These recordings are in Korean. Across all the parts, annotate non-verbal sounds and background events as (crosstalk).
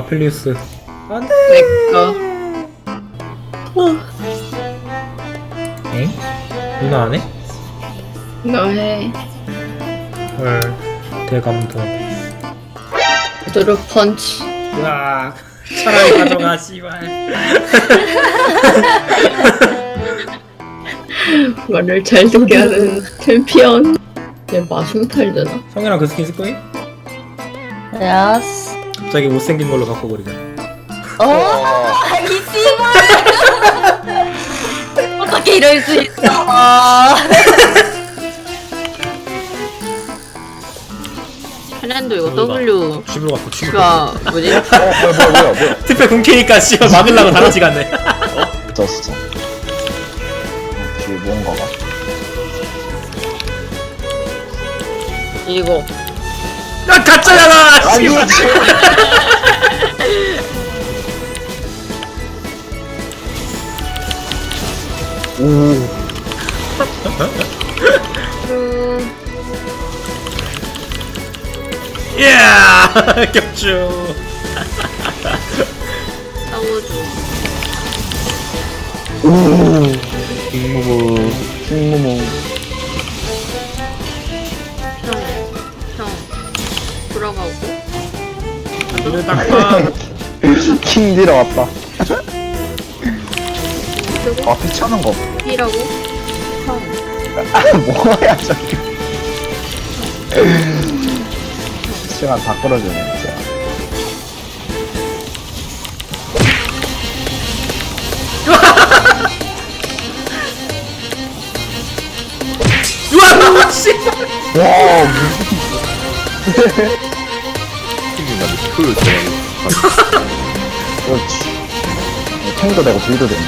아펠리우스 안돼 내꺼 엥? 누나 안 해? 너해 헐 대감동 두루 펀치 으악 차라리 (laughs) 가져가 씨발 말을 잘 듣게 하는 챔피언 얘 마순탈 되나? 성현아 그 스킨 쓸 거임? 야스. 갑자기 못생긴 걸로 바꿔버리자 어? 이 씨발. 어떻게 이럴 수 있어? 팬랜도 이거 W 집으로 갖고 집으로 가 뭐지? 어 뭐야 뭐야 뭐야. 뭐야 (laughs) 특별 공캐니까 씨발 막으려고 다 같이 갔네. 졌어 뒤에 뭔가가 이거 나 가짜잖아 아니 씨발. 오. 격추 싸워줘 오. 킹무무 킹무무 딱봐. 킹 들어 왔다. 쓰고 아 피차는 거. 형 아, (laughs) 뭐야 저기 시간 다 끌어주네 진짜. 우와 (laughs) 씨발 와 무슨 (laughs) 그렇지 탱도 되고 빌도 되네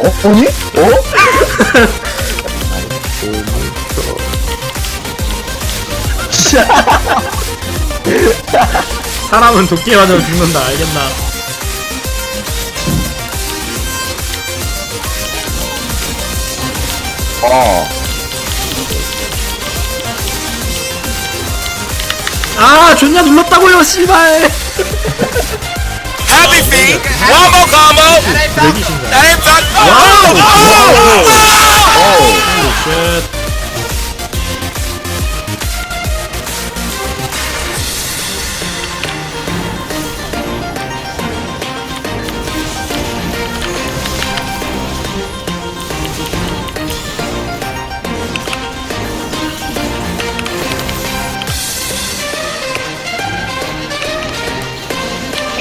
어? 아니? 어? (laughs) 사람은 도끼에 맞으면 죽는다 알겠나 아아 존나 눌렀다고요 씨발 Happy feet. One more combo. 맥이신가 That ain't fuck. 쉣 견내랑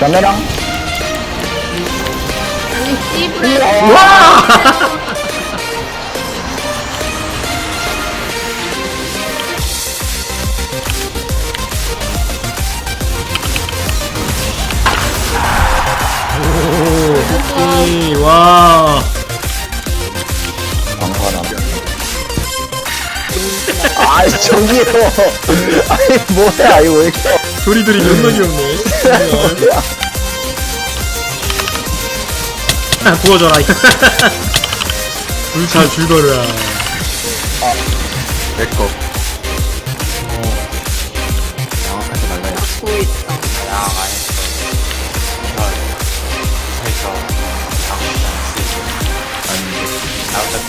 아니 씨브레 이, 와 방관함 아이 저기요 아니 뭐야 이거 왜 이렇게 소리들이 존나 귀엽네. 아, 구워줘라. 불잘 죽어라 내꺼. 갖고 있다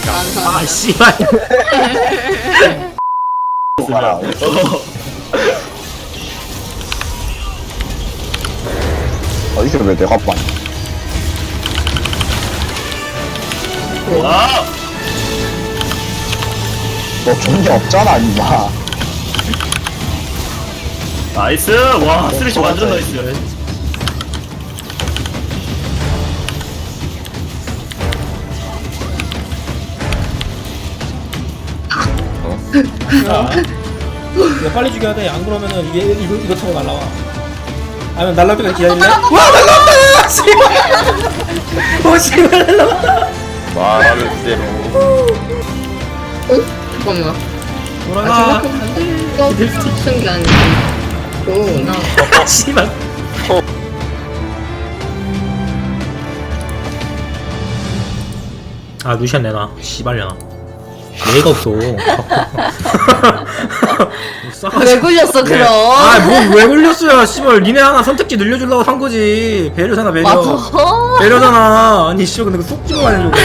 난선 아 씨발 (laughs) (laughs) 어디서 왜 내가 봤냐 너 존재 없잖아 임마 나이스! 와, 쓰레쉬 완전 나이스. 야, 이거 빨리 죽여야 돼. 안 그러면은 이게 이거 이거 타고 날라와. 아, 날라올 때까지 기다릴래? 와 날라온다! 씨발! 오 씨발 날라온다! 말하는 대로 어? 잠깐만. 돌아가! 이거 무슨 게 아니지? 오, 나. 씨발! 아 루시안 내놔 씨발 내놔 얘가 없어 (laughs) 왜 굴렸어 그럼? 아뭐왜 걸렸어요? 씨발 니네 하나 선택지 늘려주려고 산 거지. 배려잖아 배려. 맞아. 배려잖아. 아니 씨발 근데 그속 집어 가는 거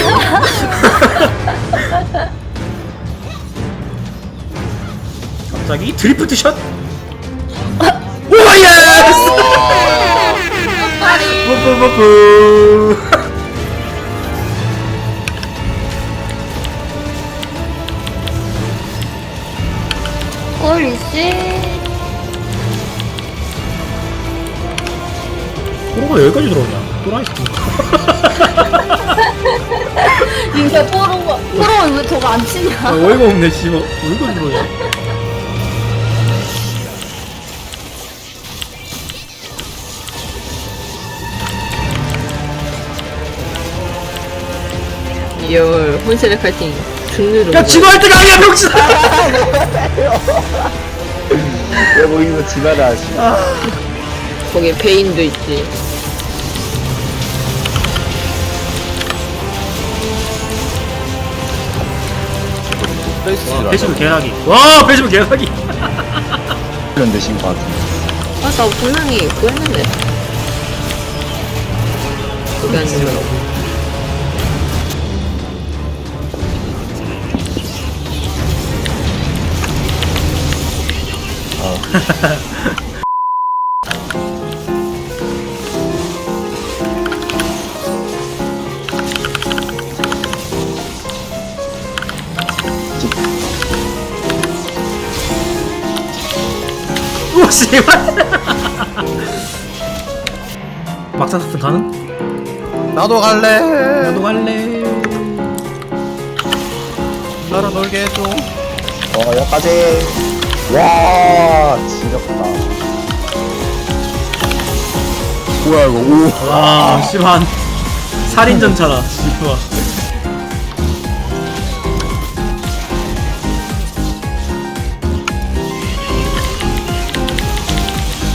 갑자기 드리프트 샷? 오 예스 뿌뿌뿌뿌 포로가 여기까지 들어오냐? 또라이 새끼 이게 포로가 포로 왜 저거 안 치냐? 아, 어이가 없네 씨발. 어이가 들어오냐? 리얼 혼세력 파이팅. 중류로. 야 지금 할 때가 아니야 병신아 왜 거기서 지나라 씨. 거기 베인도 있지 개사기 와 배시브 개사기 이런 데신 것 같은데. 아 나 분명히 그거 했는데. 그게 안 되더라 (laughs) 씨발. (laughs) 막사 탑승 가능? 나도 갈래. 나도 갈래. 나랑 놀게 해줘. 어 여기까지. 와 지겹다. 뭐야 이거? 오. 와 씨발. 살인전차다 씨발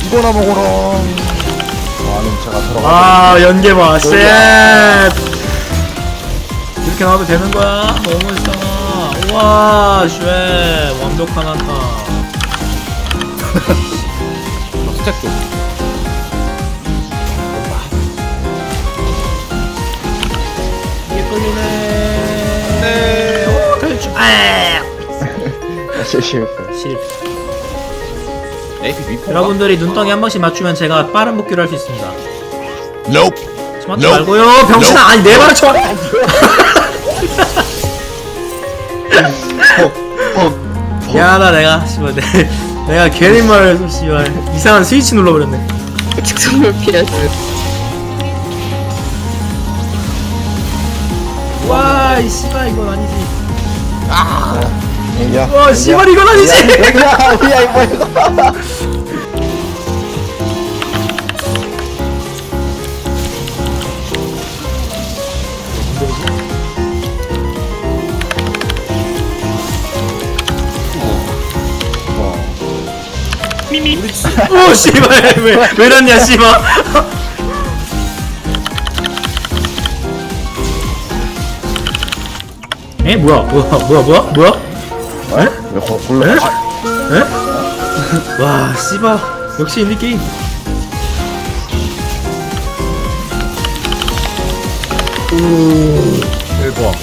이거나 먹어라. 아 냄새가 들어가 아 연계봐 쉣 이렇게 나와도 되는 거야? 너무 멋있잖아 우와 쉣 완벽한 한타. (laughs) 스택 좀 이게 끌리네. 네. 오, 탈출 아. (laughs) 실실 실패 AP 미포 여러분들이 눈덩이 한 번씩 맞추면 제가 빠른 복귀를 할 수 있습니다. Nope. 맞지 No. 말고요. 병신아 아니 내 말을 쳐 미안하다 내가. 씨발 내, 내가 괜히 말해서 씨발 이상한 스위치 눌러버렸네. 특성을 피하지 와이 씨발 이건 아니지 야 와 씨발 이건 아니지? 야, 야 이거 이거 오 씨발 왜왜 이랬냐 씨발. 에? 뭐야 뭐야 뭐야 뭐야 뭐야 왜 거- 골라 에? 에? (laughs) 와 씨발. 역시 인디 게임. 대박.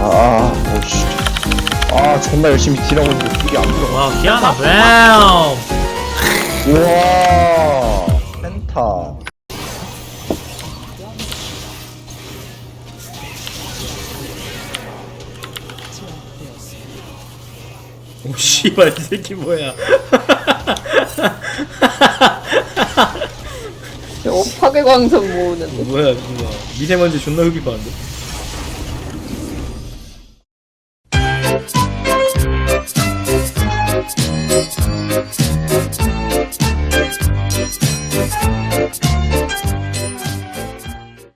아 오씨. 아 존나 열심히 딜하고 있는데 이게 안 들어가. 와 기아나 브라운 우와 펜타 오 씨발 이 새끼 뭐야. 저 파괴광선 모으는데. 뭐야 뭐야 미세먼지 존나 흡입하는데